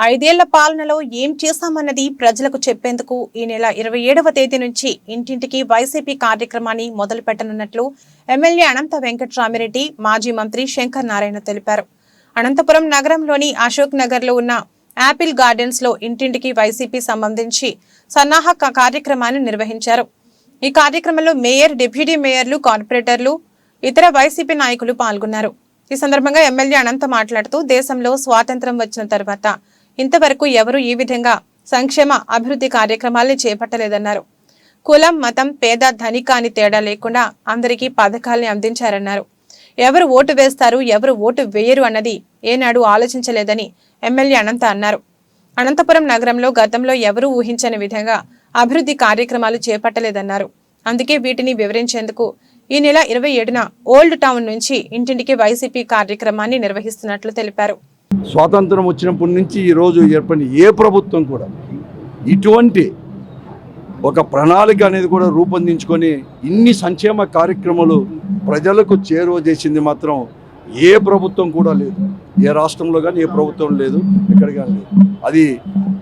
ఐదేళ్ళ పాలనలో ఏం చేశామన్నది ప్రజలకు చెప్పేందుకు ఈ నెల ఇరవై ఏడవ తేదీ నుంచి ఇంటింటికి వైసీపీ కార్యక్రమాన్ని మొదలు పెట్టనున్నట్లు ఎమ్మెల్యే అనంత వెంకట్రామిరెడ్డి మాజీ మంత్రి శంకర్ నారాయణ తెలిపారు. అనంతపురం నగరంలోని అశోక్ నగర్లో ఉన్న యాపిల్ గార్డెన్స్లో ఇంటింటికి వైసీపీ సంబంధించి సన్నాహక కార్యక్రమాన్ని నిర్వహించారు. ఈ కార్యక్రమంలో మేయర్ డిప్యూటీ మేయర్లు కార్పొరేటర్లు ఇతర వైసీపీ నాయకులు పాల్గొన్నారు. ఈ సందర్భంగా ఎమ్మెల్యే అనంత మాట్లాడుతూ దేశంలో స్వాతంత్రం వచ్చిన తర్వాత ఇంతవరకు ఎవరు ఈ విధంగా సంక్షేమ అభివృద్ధి కార్యక్రమాల్ని చేపట్టలేదన్నారు. కులం మతం పేద ధనిక అని తేడా లేకుండా అందరికీ పథకాల్ని అందించారన్నారు. ఎవరు ఓటు వేస్తారు ఎవరు ఓటు వేయరు అన్నది ఏనాడు ఆలోచించలేదని ఎమ్మెల్యే అనంత అన్నారు. అనంతపురం నగరంలో గతంలో ఎవరూ ఊహించని విధంగా అభివృద్ధి కార్యక్రమాలు చేపట్టలేదన్నారు. అందుకే వీటిని వివరించేందుకు ఈ నెల ఇరవై ఏడున ఓల్డ్ టౌన్ నుంచి ఇంటింటికి వైసీపీ కార్యక్రమాన్ని నిర్వహిస్తున్నట్లు తెలిపారు. స్వాతంత్రం వచ్చినప్పటి నుంచి ఈరోజు ఏర్పడిన ఏ ప్రభుత్వం కూడా ఇటువంటి ఒక ప్రణాళిక అనేది కూడా రూపొందించుకొని ఇన్ని సంక్షేమ కార్యక్రమాలు ప్రజలకు చేరువ చేసింది మాత్రం ఏ ప్రభుత్వం కూడా లేదు. ఏ రాష్ట్రంలో కానీ ఏ ప్రభుత్వం లేదు ఎక్కడ కానీ లేదు. అది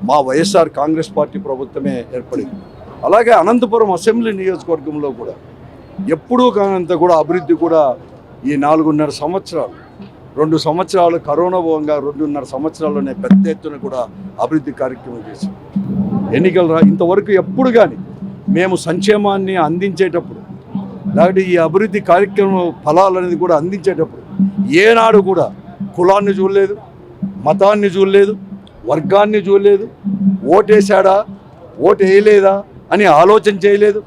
మా వైఎస్ఆర్ కాంగ్రెస్ పార్టీ ప్రభుత్వమే ఏర్పడింది. అలాగే అనంతపురం అసెంబ్లీ నియోజకవర్గంలో కూడా ఎప్పుడూ కానంత కూడా అభివృద్ధి కూడా ఈ నాలుగున్నర సంవత్సరాలు రెండు సంవత్సరాలు కరోనా భోగంగా రెండున్నర సంవత్సరాల్లోనే పెద్ద ఎత్తున కూడా అభివృద్ధి కార్యక్రమం చేశాం. ఎన్నికలు రా ఇంతవరకు ఎప్పుడు కానీ మేము సంక్షేమాన్ని అందించేటప్పుడు లేకపోతే ఈ అభివృద్ధి కార్యక్రమం ఫలాలు అనేది కూడా అందించేటప్పుడు ఏనాడు కూడా కులాన్ని చూడలేదు మతాన్ని చూడలేదు వర్గాన్ని చూడలేదు ఓటేశాడా ఓటు వేయలేదా అని ఆలోచన చేయలేదు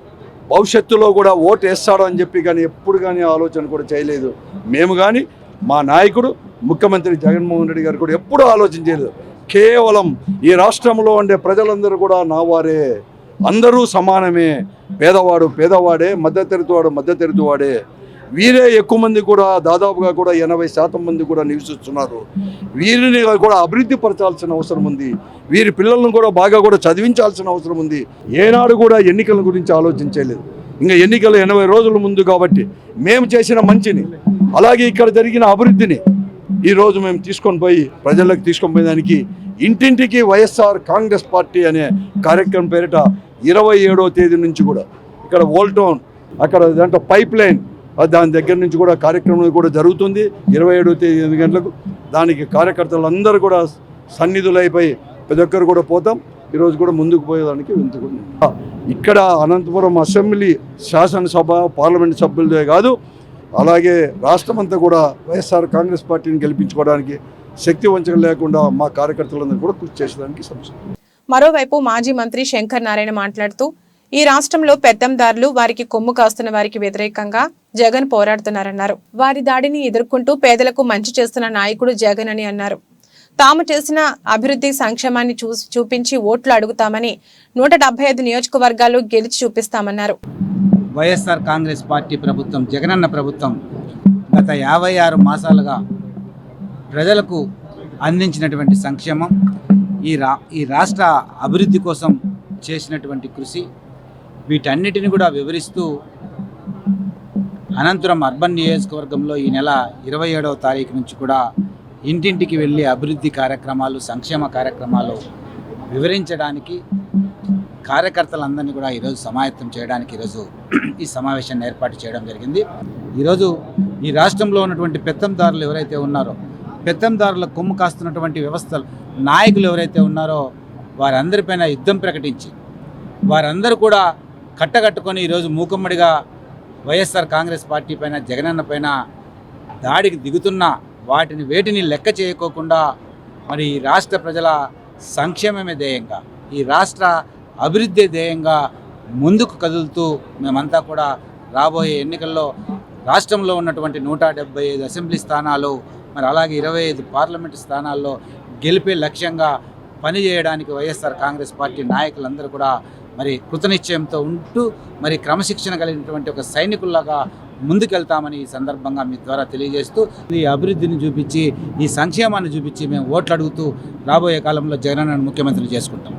భవిష్యత్తులో కూడా ఓటు వేస్తాడు అని చెప్పి కానీ ఎప్పుడు కానీ ఆలోచన కూడా చేయలేదు. మేము కానీ మా నాయకుడు ముఖ్యమంత్రి జగన్మోహన్ రెడ్డి గారు కూడా ఎప్పుడూ ఆలోచన చేయలేదు. కేవలం ఈ రాష్ట్రంలో ఉండే ప్రజలందరూ కూడా నా వారే. అందరూ సమానమే. పేదవాడు పేదవాడే మధ్యతరగతి వాడు మధ్యతరగతి వాడే. వీరే ఎక్కువ మంది కూడా దాదాపుగా కూడా ఎనభై శాతం మంది కూడా నివసిస్తున్నారు. వీరిని కూడా అభివృద్ధి పరచాల్సిన అవసరం ఉంది. వీరి పిల్లలను కూడా బాగా కూడా చదివించాల్సిన అవసరం ఉంది. ఏనాడు కూడా ఎన్నికల గురించి ఆలోచించలేదు ఇంకా ఎన్నికలు ఎనభై రోజుల ముందు కాబట్టి మేము చేసిన మంచిని అలాగే ఇక్కడ జరిగిన అభివృద్ధిని ఈరోజు మేము తీసుకొని పోయి ప్రజలకు తీసుకొని పోయేదానికి ఇంటింటికి వైఎస్ఆర్ కాంగ్రెస్ పార్టీ అనే కార్యక్రమం పేరిట ఇరవై ఏడవ తేదీ నుంచి కూడా ఇక్కడ ఓల్టౌన్ అక్కడ దాంట్లో పైప్ లైన్ దాని దగ్గర నుంచి కూడా కార్యక్రమం కూడా జరుగుతుంది. ఇరవై ఏడవ తేదీ ఎనిమిది గంటలకు దానికి కార్యకర్తలు అందరూ కూడా సన్నిధులైపోయి ప్రతి ఒక్కరు కూడా పోతాం. ఈరోజు కూడా ముందుకు పోయేదానికి వెళ్తున్నాం. ఇక్కడ అనంతపురం అసెంబ్లీ శాసనసభ పార్లమెంట్ సభ్యులదే కాదు అలాగే రాష్ట్రమంతా కూడా వైఎస్ఆర్ కాంగ్రెస్ పార్టీని గెలిపించుకోవడానికి శక్తి వంచక లేకుండా మా కార్యకర్తలందరూ కూడా కృషి చేసేదానికి మరోవైపు మాజీ మంత్రి శంకర్ నారాయణ మాట్లాడుతూ ఈ రాష్ట్రంలో పెత్తందారులు వారికి కొమ్ము కాస్తున్న వారికి వ్యతిరేకంగా జగన్ పోరాడుతున్నారన్నారు. వారి దాడిని ఎదుర్కొంటూ పేదలకు మంచి చేస్తున్న నాయకుడు జగన్ అని అన్నారు. తాము చేసిన అభివృద్ధి సంక్షేమాన్ని చూసి చూపించి ఓట్లు అడుగుతామని నూట డెబ్బై ఐదు నియోజకవర్గాలు గెలిచి చూపిస్తామన్నారు. వైఎస్ఆర్ కాంగ్రెస్ పార్టీ ప్రభుత్వం జగనన్న ప్రభుత్వం గత యాభై ఆరు మాసాలుగా ప్రజలకు అందించినటువంటి సంక్షేమం ఈ రా ఈ రాష్ట్ర అభివృద్ధి కోసం చేసినటువంటి కృషి వీటన్నిటిని కూడా వివరిస్తూ అనంతరం అర్బన్ నియోజకవర్గంలో ఈ నెల ఇరవై ఏడవ తారీఖు నుంచి కూడా ఇంటింటికి వెళ్ళి అభివృద్ధి కార్యక్రమాలు సంక్షేమ కార్యక్రమాలు వివరించడానికి కార్యకర్తలందరినీ కూడా ఈరోజు సమాయత్తం చేయడానికి ఈరోజు ఈ సమావేశాన్ని ఏర్పాటు చేయడం జరిగింది. ఈరోజు ఈ రాష్ట్రంలో ఉన్నటువంటి పెత్తందారులు ఎవరైతే ఉన్నారో పెత్తందారుల కొమ్ము కాస్తున్నటువంటి వ్యవస్థలు నాయకులు ఎవరైతే ఉన్నారో వారందరిపైన యుద్ధం ప్రకటించి వారందరూ కూడా కట్టకట్టుకొని ఈరోజు మూకమ్మడిగా వైఎస్ఆర్ కాంగ్రెస్ పార్టీ పైన జగనన్న పైన దాడికి దిగుతున్న వాటిని వేటిని లెక్క చేయకోకుండా మరి ఈ రాష్ట్ర ప్రజల సంక్షేమమే ధ్యేయంగా ఈ రాష్ట్ర అభివృద్ధి ధ్యేయంగా ముందుకు కదులుతూ మేమంతా కూడా రాబోయే ఎన్నికల్లో రాష్ట్రంలో ఉన్నటువంటి నూట డెబ్బై ఐదు అసెంబ్లీ స్థానాలు మరి అలాగే ఇరవై ఐదు పార్లమెంటు స్థానాల్లో గెలిపే లక్ష్యంగా పనిచేయడానికి వైఎస్ఆర్ కాంగ్రెస్ పార్టీ నాయకులందరూ కూడా మరి కృతనిశ్చయంతో ఉంటూ మరి క్రమశిక్షణ కలిగినటువంటి ఒక సైనికుల్లాగా ముందుకెళ్తామని ఈ సందర్భంగా మీ ద్వారా తెలియజేస్తూ ఈ అభివృద్ధిని చూపించి ఈ సంక్షేమాన్ని చూపించి మేము ఓట్లు అడుగుతూ రాబోయే కాలంలో జగనన్న ముఖ్యమంత్రిని చేసుకుంటాం.